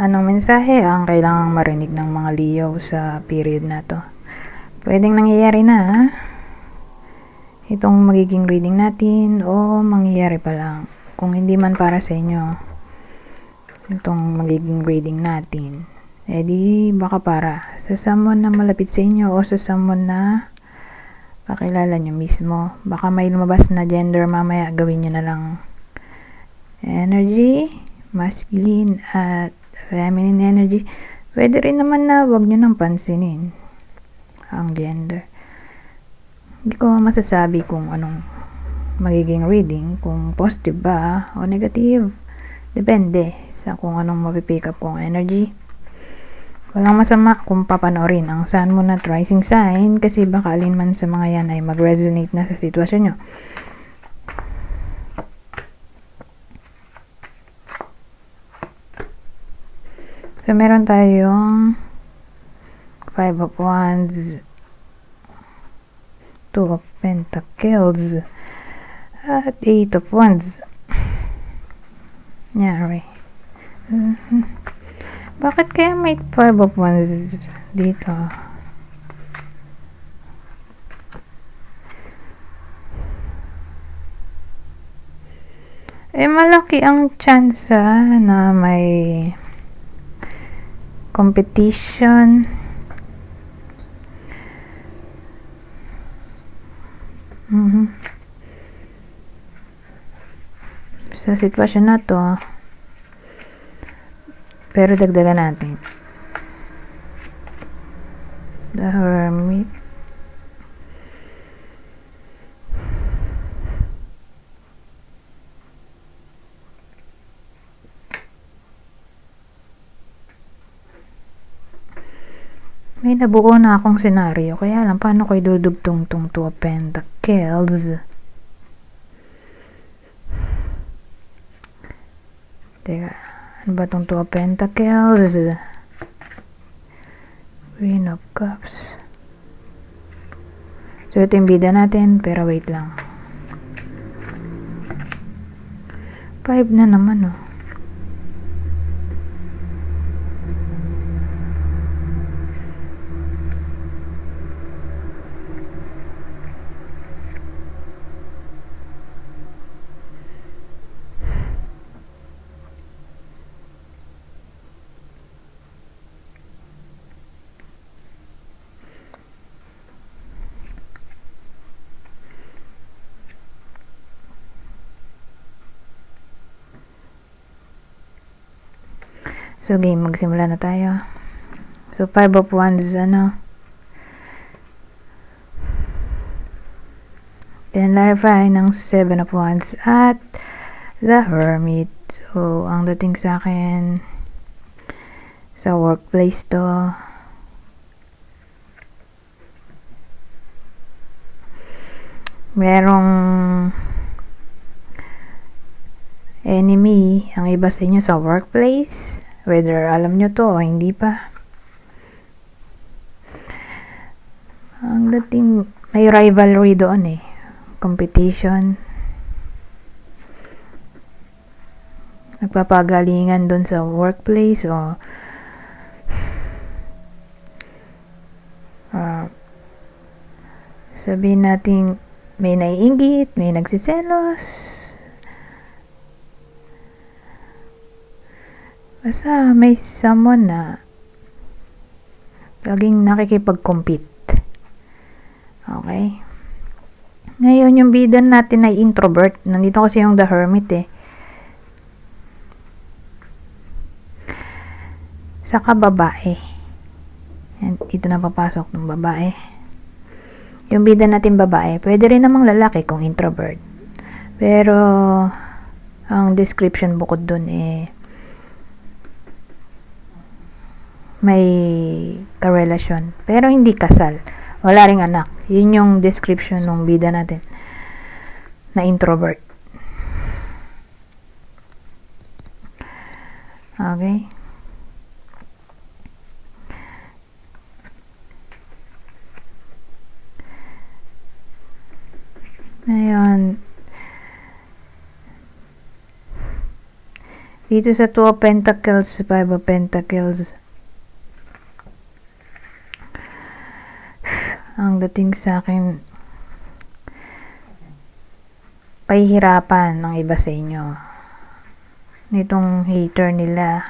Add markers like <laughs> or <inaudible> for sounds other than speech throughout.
Anong mensahe ang kailangang marinig ng mga Leo sa period na to? Pwedeng nangyayari na ha? itong magiging reading natin o mangyayari pa lang. Kung hindi man para sa inyo itong magiging reading natin, eh di baka para sa someone na malapit sa inyo o sa someone na kakilala nyo mismo. Baka may lumabas na gender mamaya, gawin nyo na lang energy, masculine at feminine energy. Pwede rin naman na wag nyo nang pansinin ang gender. Hindi ko masasabi kung anong magiging reading, kung positive ba o negative. Depende sa kung anong mapipick up kong energy. Walang masama kung papanoorin ang Sun, Moon at Rising Sign kasi baka alin man sa mga yan ay mag-resonate na sa sitwasyon nyo. So, meron tayong Five of Wands, Two of Pentacles, at Eight of Wands. Nyari. Mhm. Bakit kaya may Five of Wands dito? Eh, malaki ang chance na may competition. Mhm. Sa sitwasyon na to, pero dagdagan natin. The Hermit. May nabuo na akong senaryo. Kaya lang, paano ko idudugtong tong Two of Pentacles? Teka, ano ba tong Two of Pentacles? Queen of Cups. So, ito yung bida natin, pero wait lang. Five na naman, oh. So, game, magsimula na tayo. So, five of wands, ano? Then, clarify ng seven of wands at the hermit. So, ang dating sa akin sa workplace to. Merong enemy ang iba sa inyo sa workplace whether alam nyo to o hindi pa. Ang dating may rivalry doon eh. Competition. Nagpapagalingan doon sa workplace o uh, <sighs> sabihin natin may naiingit, may nagsiselos Basta may someone na laging nakikipag-compete. Okay? Ngayon, yung bida natin ay introvert. Nandito kasi yung the hermit eh. Saka babae. Yan, dito na papasok ng babae. Yung bida natin babae, pwede rin namang lalaki kung introvert. Pero, ang description bukod dun eh, may karelasyon. Pero hindi kasal. Wala ring anak. Yun yung description ng bida natin na introvert. Okay? Ngayon, Dito sa Two of Pentacles, Five of Pentacles. Ang dating sa akin, pahihirapan ng iba sa inyo. Nitong hater nila.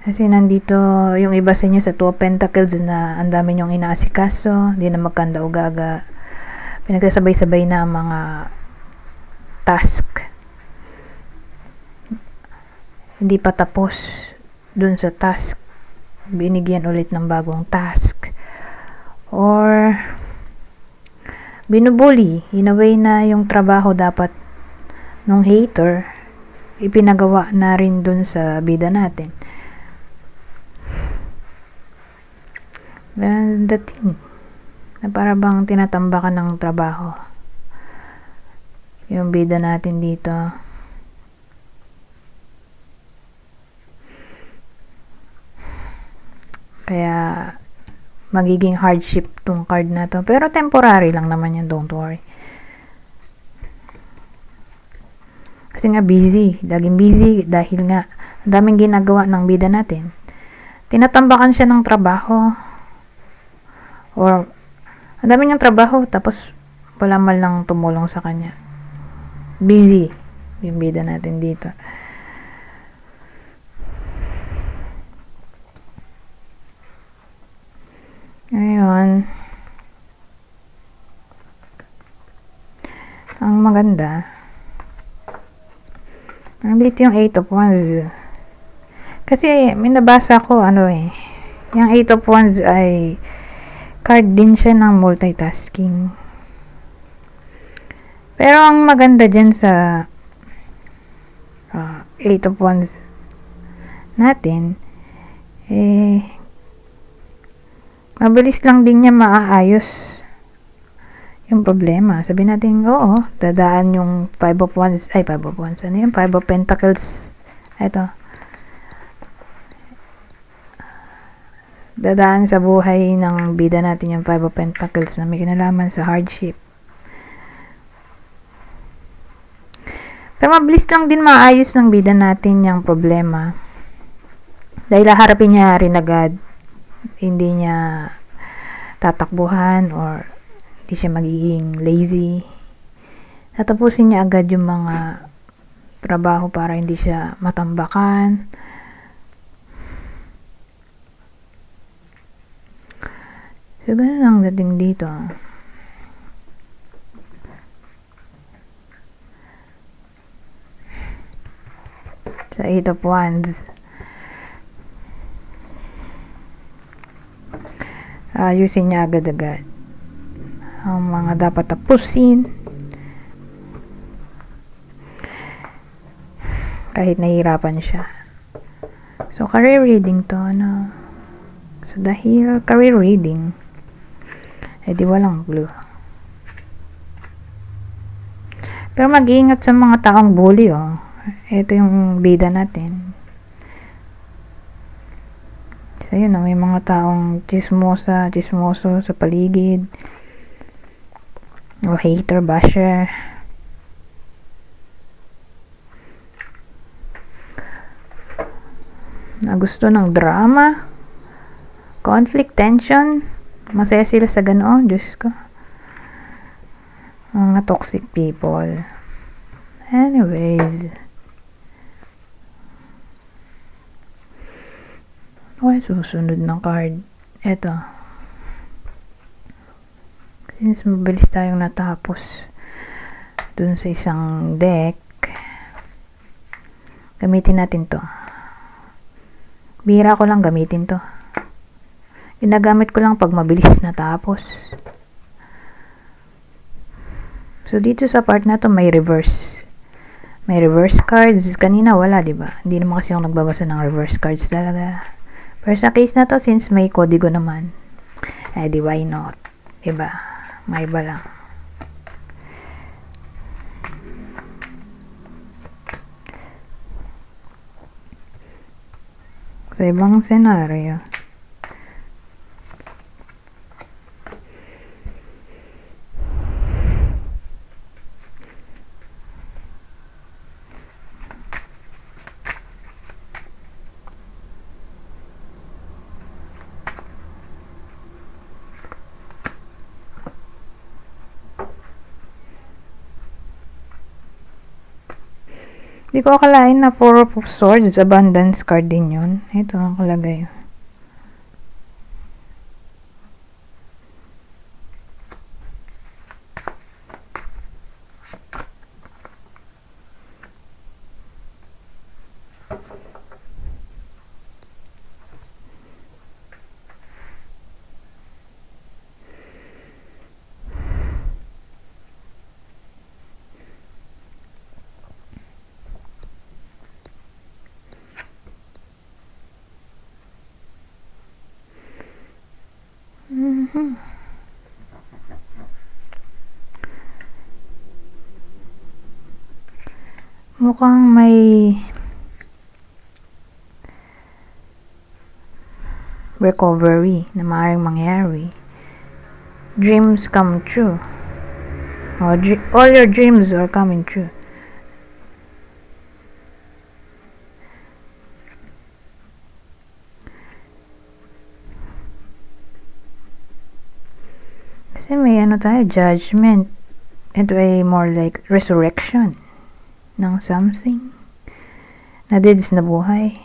Kasi nandito yung iba sa inyo sa Two Pentacles na ang dami nyong inaasikaso, hindi na magkanda o gaga. Pinagsasabay-sabay na ang mga task. Hindi pa tapos dun sa task. Binigyan ulit ng bagong task. Or binubuli. In a way na yung trabaho dapat nung hater ipinagawa na rin dun sa bida natin. Ganun dating na para bang tinatambakan ng trabaho. Yung bida natin dito. Kaya magiging hardship tong card na to. Pero temporary lang naman yan, don't worry. Kasi nga busy, laging busy dahil nga daming ginagawa ng bida natin. Tinatambakan siya ng trabaho. Or ang dami niyang trabaho tapos wala man lang tumulong sa kanya. Busy yung bida natin dito. Ngayon, ang maganda, nandito yung 8 of Wands. Kasi, may nabasa ko, ano eh, yung 8 of Wands ay card din siya ng multitasking. Pero, ang maganda dyan sa uh, 8 of Wands natin, eh, mabilis lang din niya maaayos yung problema. Sabi natin, oo, dadaan yung 5 of Wands, ay 5 of Wands, ano yung 5 of Pentacles, ito, dadaan sa buhay ng bida natin yung 5 of Pentacles na may kinalaman sa hardship. Pero mabilis lang din maayos ng bida natin yung problema. Dahil harapin niya rin agad hindi niya tatakbuhan or hindi siya magiging lazy. Tatapusin niya agad yung mga trabaho para hindi siya matambakan. So, ganun ang dating dito. Sa Eight of Wands. Ayusin niya agad-agad. Ang mga dapat tapusin. Kahit nahihirapan siya. So career reading to ano? So dahil career reading eh di walang blue pero mag-iingat sa mga taong bully oh. Ito yung bida natin So, yun, may mga taong chismosa, chismoso sa paligid. O hater, basher. Na gusto ng drama. Conflict, tension. Masaya sila sa ganoon. Diyos ko. Mga toxic people. Anyways. Okay, susunod ng card. Eto. Since mabilis tayong natapos dun sa isang deck, gamitin natin to. Bira ko lang gamitin to. Ginagamit ko lang pag mabilis natapos. So, dito sa part na to, may reverse. May reverse cards. Kanina wala, di ba? Hindi naman kasi ako nagbabasa ng reverse cards talaga. Pero sa case na to, since may kodigo naman, eh di why not? Diba? May iba lang. Sa ibang senaryo, Hindi ko akalain na Four of Swords, abundance card din yun. Ito ang kalagay. Mhm. Mukhang may recovery na maaaring mangyari. Dreams come true. All your dreams are coming true. Kasi may ano tayo, judgment. Ito ay more like resurrection ng something. Nadidis na buhay.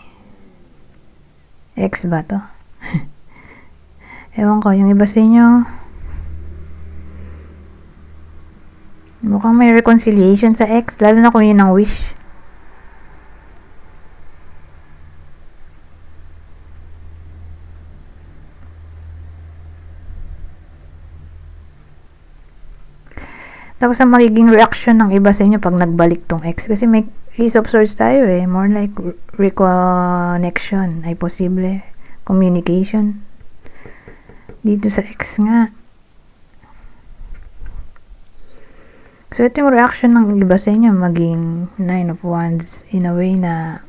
Ex ba to? <laughs> Ewan ko, yung iba sa inyo, mukhang may reconciliation sa ex, lalo na kung yun ang wish. Tapos ang magiging reaction ng iba sa inyo pag nagbalik tong ex. Kasi may Ace of Swords tayo eh. More like re- reconnection ay posible. Communication. Dito sa ex nga. So, ito yung reaction ng iba sa inyo maging Nine of Wands in a way na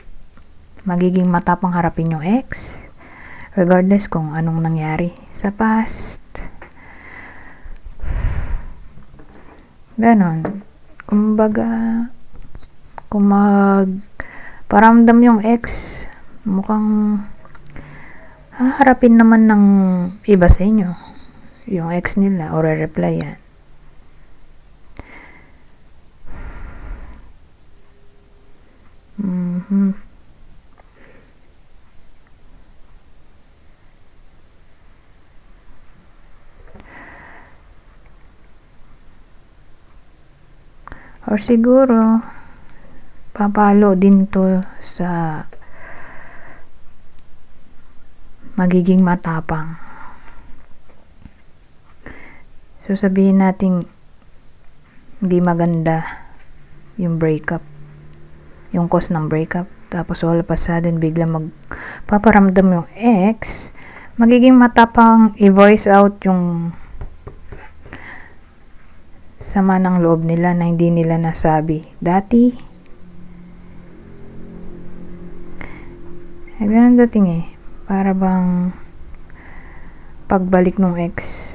magiging matapang harapin yung ex regardless kung anong nangyari sa past. Ganon. Kumbaga, kung mag paramdam yung ex, mukhang haharapin naman ng iba sa inyo. Yung ex nila, or reply yan. Mhm. Or siguro, papalo din to sa magiging matapang. So, sabihin natin hindi maganda yung breakup. Yung cause ng breakup. Tapos, all of a sudden, bigla magpaparamdam yung ex. Magiging matapang i-voice out yung sama ng loob nila na hindi nila nasabi. Dati, eh, ganun dating eh. Para bang pagbalik ng ex,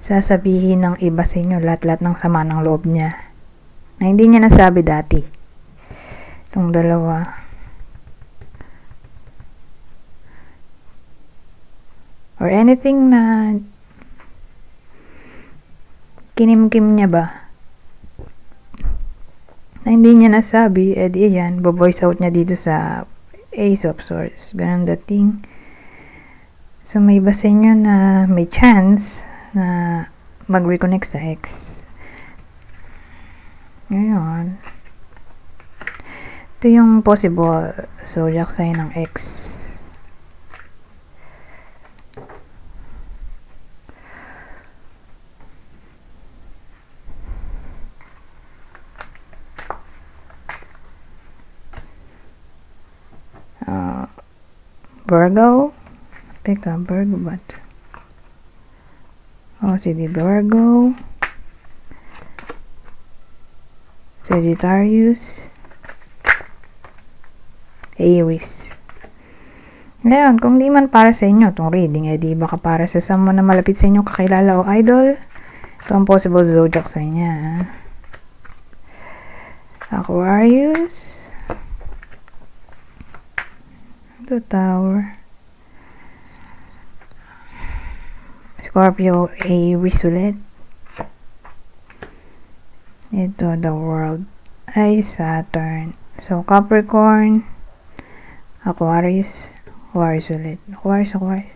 sasabihin ng iba sa inyo lahat-lahat ng sama ng loob niya na hindi niya nasabi dati. Itong dalawa. Or anything na kinimkim niya ba na hindi niya nasabi, edi yan, bo-voice out niya dito sa Ace of Swords. Ganun dating. So, may iba sa inyo na may chance na mag-reconnect sa ex. Ngayon, ito yung possible zodiac sign ng ex. Virgo. Teka, Virgo ba? Oh, sige, Virgo. Sagittarius. Aries. Ngayon, kung di man para sa inyo itong reading, eh di baka para sa someone na malapit sa inyo kakilala o idol, ito ang possible zodiac sa inyo. Aquarius. Ito, Tower. Scorpio, Aries ulit. Ito, the world ay Saturn. So, Capricorn, Aquarius, Aquarius ulit. Aquarius, Aquarius.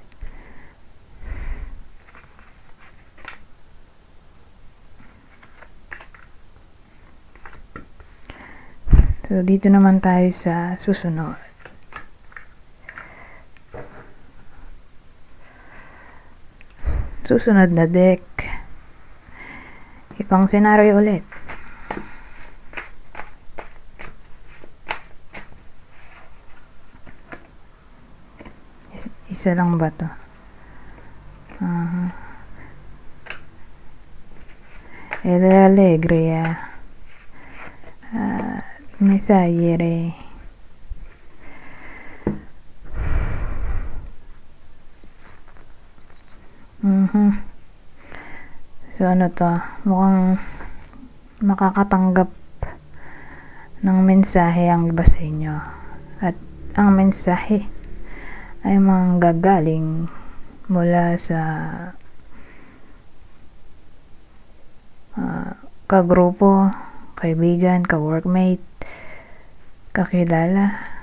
So, dito naman tayo sa susunod. Susunod na deck. Ibang senaryo ulit. Is- Isa lang ba to? Aha. El Alegria. Ah, Messaggere. Mhm. So ano to? Mukhang makakatanggap ng mensahe ang iba sa inyo. At ang mensahe ay manggagaling mula sa ah, kagrupo, kaibigan, ka-workmate, kakilala.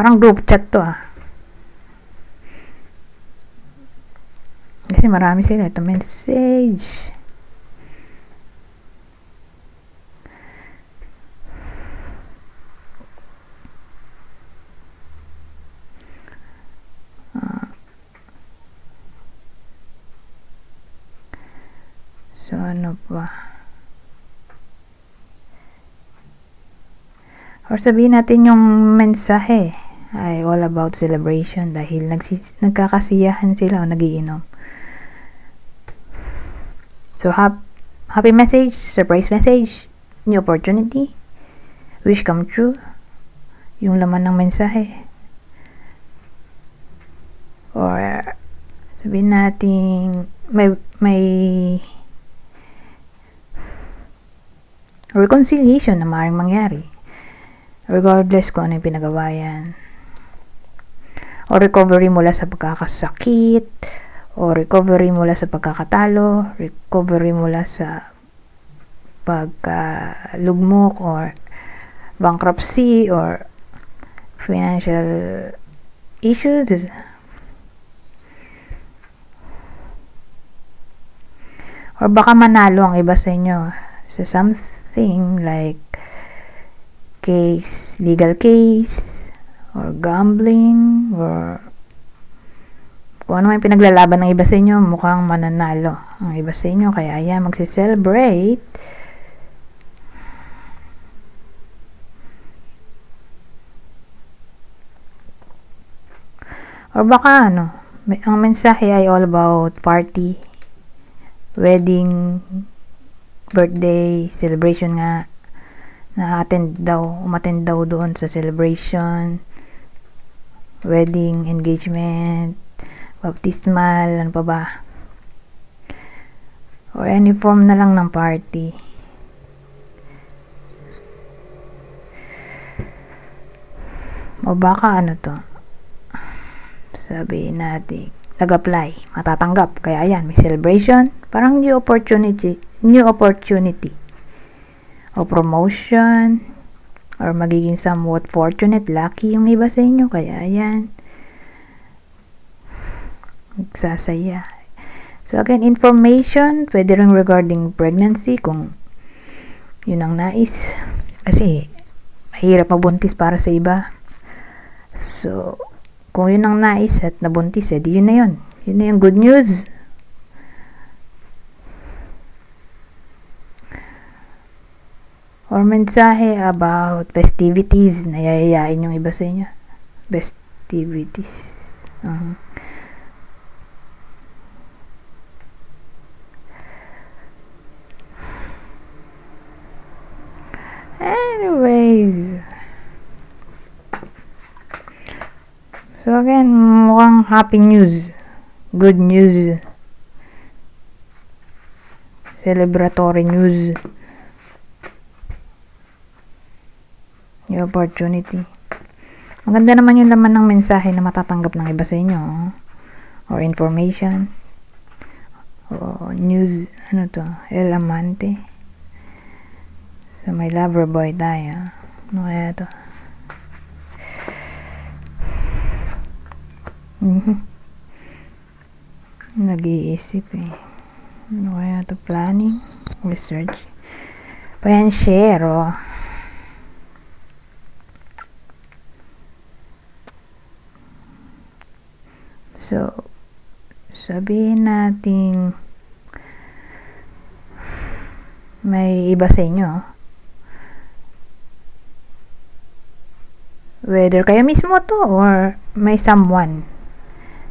Parang group chat to ah. Kasi marami sila. Ito message. Ah. So, ano pa? Or sabihin natin yung mensahe ay all about celebration dahil nagsis- nagkakasiyahan sila o nagiinom. So, hap- happy message, surprise message, new opportunity, wish come true, yung laman ng mensahe. Or, sabihin natin, may, may reconciliation na maaaring mangyari. Regardless kung ano yung pinagawa yan. O recovery mula sa pagkakasakit, o recovery mula sa pagkakatalo, recovery mula sa pagkalugmok or bankruptcy or financial issues. Or baka manalo ang iba sa inyo sa something like case, legal case, or gambling, or kung ano may pinaglalaban ng iba sa inyo, mukhang mananalo ang iba sa inyo. Kaya ayan, magse-celebrate. Or baka ano, may- ang mensahe ay all about party, wedding, birthday, celebration nga na attend daw, umattend daw doon sa celebration, wedding, engagement, baptismal, ano pa ba? Or any form na lang ng party. O baka ano to? Sabihin natin, nag-apply, matatanggap. Kaya ayan, may celebration, parang new opportunity, new opportunity. O promotion, or magiging somewhat fortunate, lucky yung iba sa inyo. Kaya ayan, nagsasaya. So again, information, pwede rin regarding pregnancy, kung yun ang nais. Kasi, mahirap mabuntis para sa iba. So, kung yun ang nais at nabuntis, eh, di yun na yun. Yun na yung good news. Or mensahe about festivities na yayayain yung iba sa inyo. Festivities. Uh-huh. Anyways. So again, mukhang happy news. Good news. Celebratory news. New opportunity. Maganda naman yung laman ng mensahe na matatanggap ng iba sa inyo. oh. Or information. o news, ano to, El Amante. So, may lover boy tayo. Ano kaya to? <laughs> Nag-iisip eh. Ano kaya to? Planning? Research? Payan share, So, sabihin natin may iba sa inyo. Whether kayo mismo to or may someone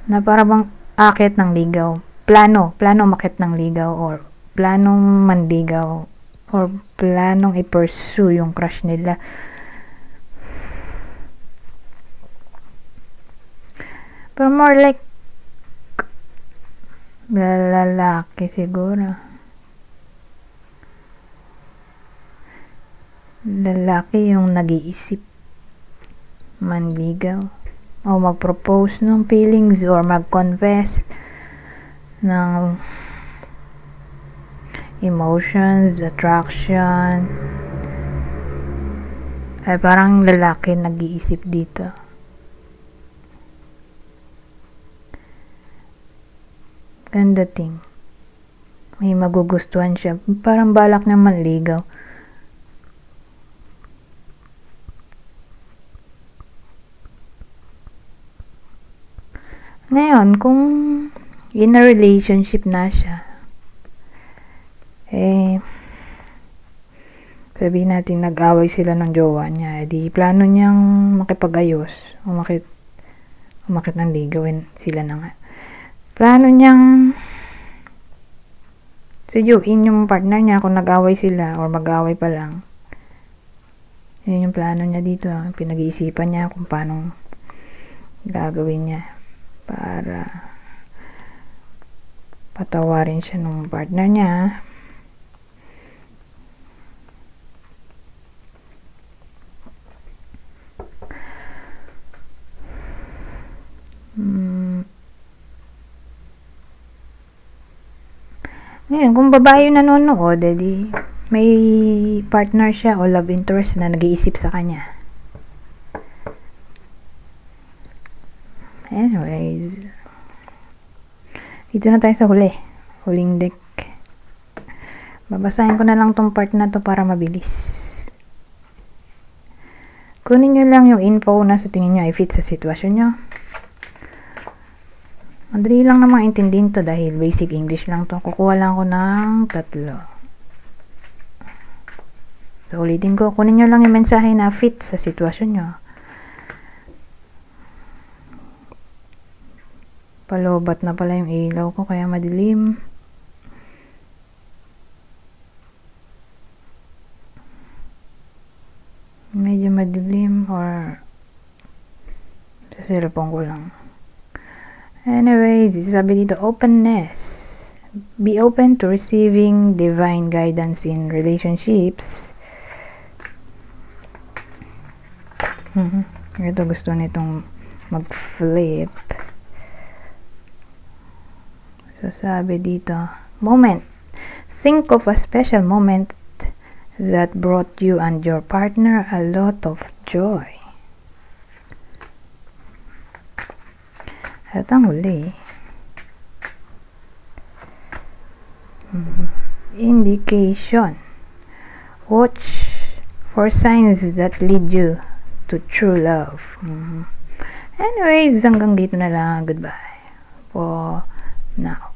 na para bang akit ng ligaw. Plano, plano makit ng ligaw or planong mandigaw or planong i-pursue yung crush nila. Pero more like lalaki siguro. Lalaki yung nag-iisip manligaw o mag-propose ng feelings or mag-confess ng emotions, attraction. Ay parang lalaki nag-iisip dito. Ganda ting. May magugustuhan siya. Parang balak niya manligaw. Ngayon, kung in a relationship na siya, eh, sabihin natin nag-away sila ng jowa niya, edi plano niyang makipag-ayos, umakit, umakit ng ligawin sila na nga. Plano niyang suyuin yung partner niya kung nag-away sila or mag-away pa lang. Yun yung plano niya dito. Pinag-iisipan niya kung paano gagawin niya para patawarin siya ng partner niya. Hmm. Ngayon, kung babae yung nanonood, edi may partner siya o love interest na nag-iisip sa kanya. Anyways, dito na tayo sa huli. Huling deck. Babasahin ko na lang tong part na to para mabilis. Kunin nyo lang yung info na sa tingin nyo ay fit sa sitwasyon nyo. Madali lang namang intindihin to dahil basic English lang to. Kukuha lang ako ng tatlo. So, ulitin ko. Kunin nyo lang yung mensahe na fit sa sitwasyon nyo. Palobat na pala yung ilaw ko kaya madilim. Medyo madilim or sa cellphone ko lang. Anyways, sabi dito, openness. Be open to receiving divine guidance in relationships. Mhm. Ito gusto nitong mag-flip. So, sabi dito, moment. Think of a special moment that brought you and your partner a lot of joy. At ang huli, Mhm. indication. Watch for signs that lead you to true love. Anyways, hanggang dito na lang. Goodbye. For now.